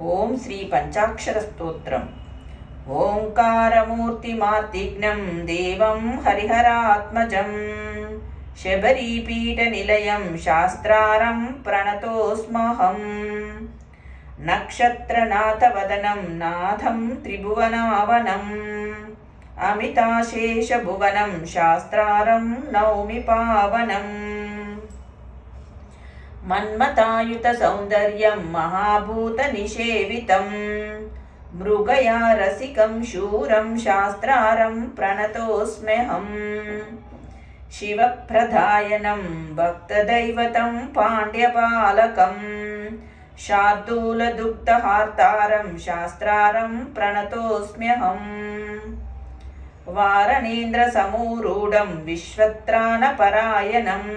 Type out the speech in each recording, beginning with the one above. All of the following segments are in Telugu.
ఓం శ్రీ పంచాక్షర స్తోత్రం. ఓంకారమూర్తిమార్తిజ్ఞం దేవం హరిహరాత్మజం. శబరీపీఠనిలయం శాస్త్రారం ప్రణతోస్మహం. నక్షత్రనాథవదనం నాథం త్రిభువనావనం. అమితాశేషభువనం శాస్త్రారం నౌమి పావనం మన్మతాయుత సౌందర్యం మహాభూత నిషేవితం మృగయా రసికం శూరం శాస్త్రారం ప్రణతోస్మ్యహం. శివప్రధాయనం భక్తదైవతం పాండ్యపాలకం. శార్దూలదుగ్ధహార్తారం శాస్త్రారం ప్రణతోస్మ్యహం. వారణేంద్రసమూరూఢం విశ్వత్రాణపరాయణం.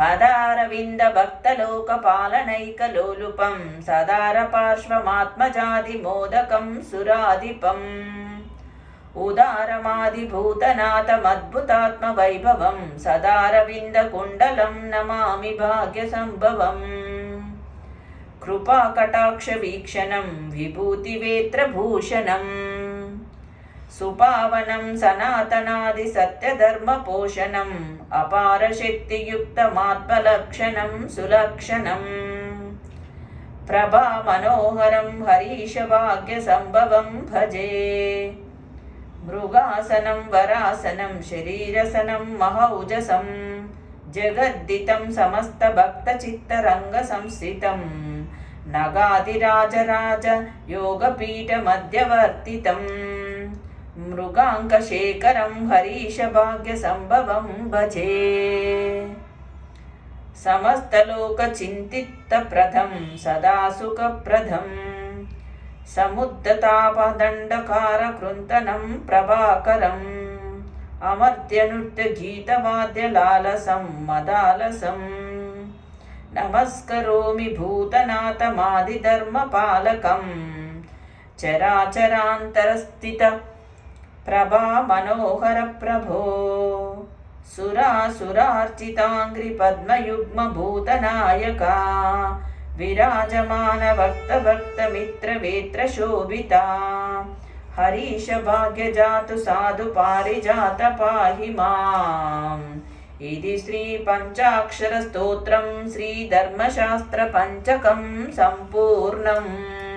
పదారవింద భక్తలోక పాలనైకలోలుపం సదార పార్శ్వమాత్మజాది మోదకం సురాధిపం. ఉదారమాదిభూతనాథమద్భుతాత్మ వైభవం సదారవింద కుండలం నమామి భాగ్య సంభవం కృపాకటాక్ష వీక్షణం విభూతివేత్రభూషణం. సుపావనం సనాతనాది సత్యధర్మ పోషణం అపార శక్తియుక్తమాత్మలక్షణం సులక్షణం. ప్రభా మనోహరం హరీష భాగ్య సంభవం భజే. మృగాసనం వరాసనం శరీరసనం మహౌజసం జగద్దితం సమస్త భక్త చిత్తరంగ సంస్థితం. నగాదిరాజరాజ యోగపీఠ మధ్యవర్తితం. మృగాంకశేఖరం హరీషభాగ్యసంభవం భజే సమస్తలోకచింతిత్తప్రదం సదా సుఖప్రదం సముద్దతాపదండకారకృంతనం ప్రభాకరం అమర్త్యనృత్యగీతవాద్యలాలసం మదాలసం నమస్కరోమి భూతనాథమాదిధర్మపాలకం చరాచరాంతరస్థిత प्रभा मनोहरप्रभो। सुरासुरार्चिताङ्घ्रिपद्मयुग्मभूतनायका विराजमानभक्तभक्तमित्रवेत्रशोभिता। हरीशभाग्यजातु साधु पारिजात पाहि मा इति श्रीपञ्चाक्षरस्तोत्रं श्रीधर्मशास्त्रपञ्चकं सम्पूर्णम्।